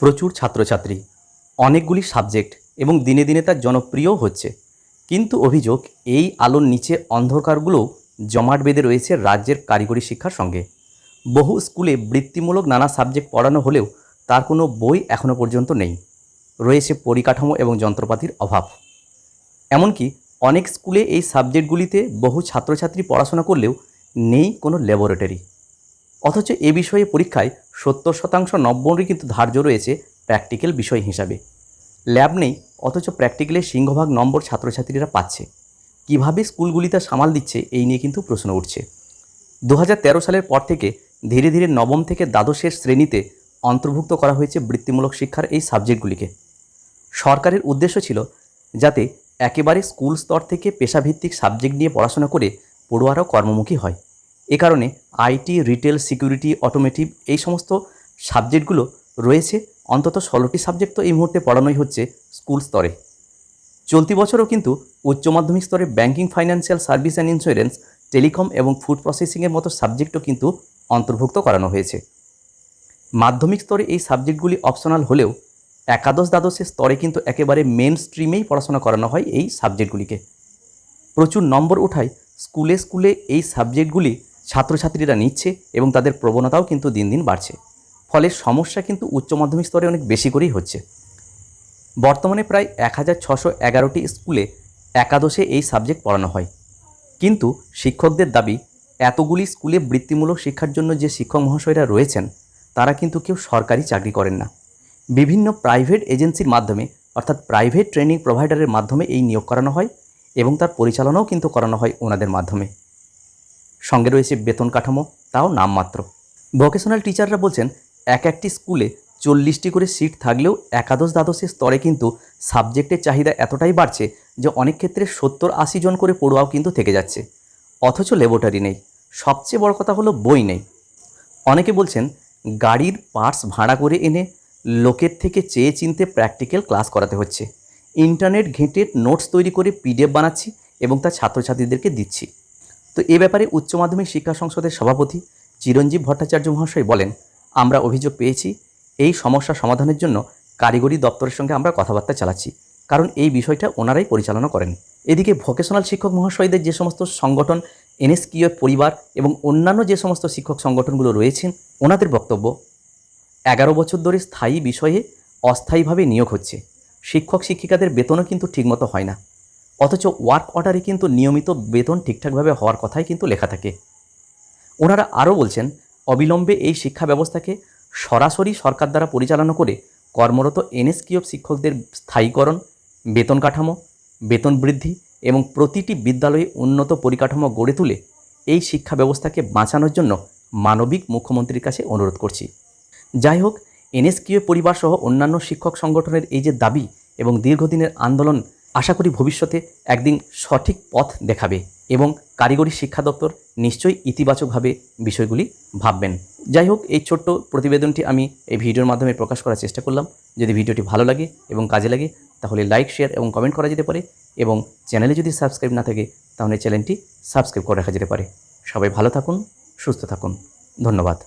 প্রচুর ছাত্রছাত্রী, অনেকগুলি সাবজেক্ট এবং দিনে দিনে তার জনপ্রিয়ও হচ্ছে। কিন্তু অভিযোগ, এই আলোর নিচে অন্ধকারগুলোও জমাট বেঁধে রয়েছে রাজ্যের কারিগরি শিক্ষার সঙ্গে। বহু স্কুলে বৃত্তিমূলক নানা সাবজেক্ট পড়ানো হলেও তার কোনো বই এখনও পর্যন্ত নেই। রয়েছে পরিকাঠামো এবং যন্ত্রপাতির অভাব। এমনকি অনেক স্কুলে এই সাবজেক্টগুলিতে বহু ছাত্রছাত্রী পড়াশোনা করলেও নেই কোনো ল্যাবরেটরি। অথচ এ বিষয়ে পরীক্ষায় সত্তর শতাংশ নম্বরই কিন্তু ধার্য রয়েছে প্র্যাকটিক্যাল বিষয় হিসাবে। ল্যাব নেই, অথচ প্র্যাকটিক্যালের সিংহভাগ নম্বর ছাত্রছাত্রীরা পাচ্ছে। কীভাবে স্কুলগুলি তা সামাল দিচ্ছে, এই নিয়ে কিন্তু প্রশ্ন উঠছে। দু হাজার তেরো সালের পর থেকে ধীরে ধীরে নবম থেকে দ্বাদশের শ্রেণীতে অন্তর্ভুক্ত করা হয়েছে বৃত্তিমূলক শিক্ষার এই সাবজেক্টগুলিকে। সরকারের উদ্দেশ্য ছিল যাতে একেবারে স্কুল স্তর থেকে পেশাভিত্তিক সাবজেক্ট নিয়ে পড়াশোনা করে পড়ুয়ারাও কর্মমুখী হয়। এ কারণে আইটি রিটেল, সিকিউরিটি, অটোমেটিভ এই সমস্ত সাবজেক্টগুলো রয়েছে। অন্তত ষোলোটি সাবজেক্ট তো এই মুহূর্তে পড়ানোই হচ্ছে স্কুল স্তরে। চলতি বছরও কিন্তু উচ্চ মাধ্যমিক স্তরে banking, financial service and insurance, telecom এবং ফুড প্রসেসিংয়ের মতো সাবজেক্টও কিন্তু অন্তর্ভুক্ত করানো হয়েছে। মাধ্যমিক স্তরে এই সাবজেক্টগুলি অপশনাল হলেও একাদশ দ্বাদশের স্তরে কিন্তু একেবারে মেন স্ট্রিমেই পড়াশোনা করানো হয় এই সাবজেক্টগুলিকে। প্রচুর নম্বর ওঠায় স্কুলে স্কুলে এই সাবজেক্টগুলি ছাত্রছাত্রীরা নিচ্ছে এবং তাদের প্রবণতাও কিন্তু দিন দিন বাড়ছে। ফলে সমস্যা কিন্তু উচ্চ মাধ্যমিক স্তরে অনেক বেশি করেই হচ্ছে। বর্তমানে প্রায় এক হাজার ছশো এগারোটি স্কুলে একাদশে এই সাবজেক্ট পড়ানো হয়। কিন্তু শিক্ষকদের দাবি, এতগুলি স্কুলে বৃত্তিমূলক শিক্ষার জন্য যে শিক্ষক মহাশয়রা রয়েছেন, তারা কিন্তু কেউ সরকারি চাকরি করেন না। বিভিন্ন প্রাইভেট এজেন্সির মাধ্যমে, অর্থাৎ প্রাইভেট ট্রেনিং প্রোভাইডারের মাধ্যমে এই নিয়োগ করানো হয় এবং তার পরিচালনাও কিন্তু করানো হয় ওনাদের মাধ্যমে। সঙ্গে রয়েছে বেতন কাঠামো, তাও নামমাত্র ভোকেশনাল টিচাররা বলছেন, এক একটি স্কুলে চল্লিশটি করে সিট থাকলেও একাদশ দ্বাদশের স্তরে কিন্তু সাবজেক্টের চাহিদা এতটাই বাড়ছে যে অনেক ক্ষেত্রে সত্তর, আশি জন করে পড়ুয়াও কিন্তু থেকে যাচ্ছে। অথচ ল্যাবরেটরি নেই। সবচেয়ে বড় কথা হলো বই নেই। অনেকে বলছেন, গাড়ির পার্টস ভাড়া করে এনে লোকের থেকে চেয়ে চিনতে প্র্যাকটিক্যাল ক্লাস করাতে হচ্ছে। ইন্টারনেট ঘেঁটে নোটস তৈরি করে পিডিএফ বানাচ্ছি এবং তা ছাত্রছাত্রীদেরকে দিচ্ছি। তো এ ব্যাপারে উচ্চ মাধ্যমিক শিক্ষা সংসদের সভাপতি চিরঞ্জীব ভট্টাচার্য মহাশয় বলেন, আমরা অভিযোগ পেয়েছি, এই সমস্যা সমাধানের জন্য কারিগরি দপ্তরের সঙ্গে আমরা কথাবার্তা চালাচ্ছি, কারণ এই বিষয়টা ওনারাই পরিচালনা করেন। এদিকে ভোকেশনাল শিক্ষক মহাশয়দের যে সমস্ত সংগঠন এনএসকিউ পরিবার এবং অন্যান্য যে সমস্ত শিক্ষক সংগঠনগুলো রয়েছেন, ওনাদের বক্তব্য, এগারো বছর ধরে স্থায়ী বিষয়ে অস্থায়ীভাবে নিয়োগ হচ্ছে। শিক্ষক শিক্ষিকাদের বেতনও কিন্তু ঠিকমতো হয় না। অথচ ওয়ার্ক অর্ডারে কিন্তু নিয়মিত বেতন ঠিকঠাকভাবে হওয়ার কথাই কিন্তু লেখা থাকে। ওনারা আরও বলছেন, অবিলম্বে এই শিক্ষা ব্যবস্থাকে সরাসরি সরকার দ্বারা পরিচালনা করে কর্মরত এনএসকিউএফ শিক্ষকদের স্থায়ীকরণ, বেতন কাঠামো, বেতন বৃদ্ধি এবং প্রতিটি বিদ্যালয়ে উন্নত পরিকাঠামো গড়ে তুলে এই শিক্ষা ব্যবস্থাকে বাঁচানোর জন্য মানবিক মুখ্যমন্ত্রীর কাছে অনুরোধ করছি। যাই হোক এনএসকিউ পরিবার সহ অন্যান্য শিক্ষক সংগঠনের এই যে দাবি এবং দীর্ঘদিনের আন্দোলন আশা করি ভবিষ্যতে একদিন সঠিক পথ দেখাবে এবং কারিগরি শিক্ষা দপ্তর নিশ্চয়ই ইতিবাচকভাবে বিষয়গুলি ভাববেন। যাই হোক, এই ছোট্ট প্রতিবেদনটি আমি এই ভিডিওর মাধ্যমে প্রকাশ করার চেষ্টা করলাম। যদি ভিডিওটি ভালো লাগে এবং কাজে লাগে, তাহলে লাইক, শেয়ার এবং কমেন্ট করা যেতে পারে এবং চ্যানেলে যদি সাবস্ক্রাইব না থাকে, তাহলে চ্যানেলটি সাবস্ক্রাইব করে রাখা যেতে পারে। সবাই ভালো থাকুন, সুস্থ থাকুন। ধন্যবাদ।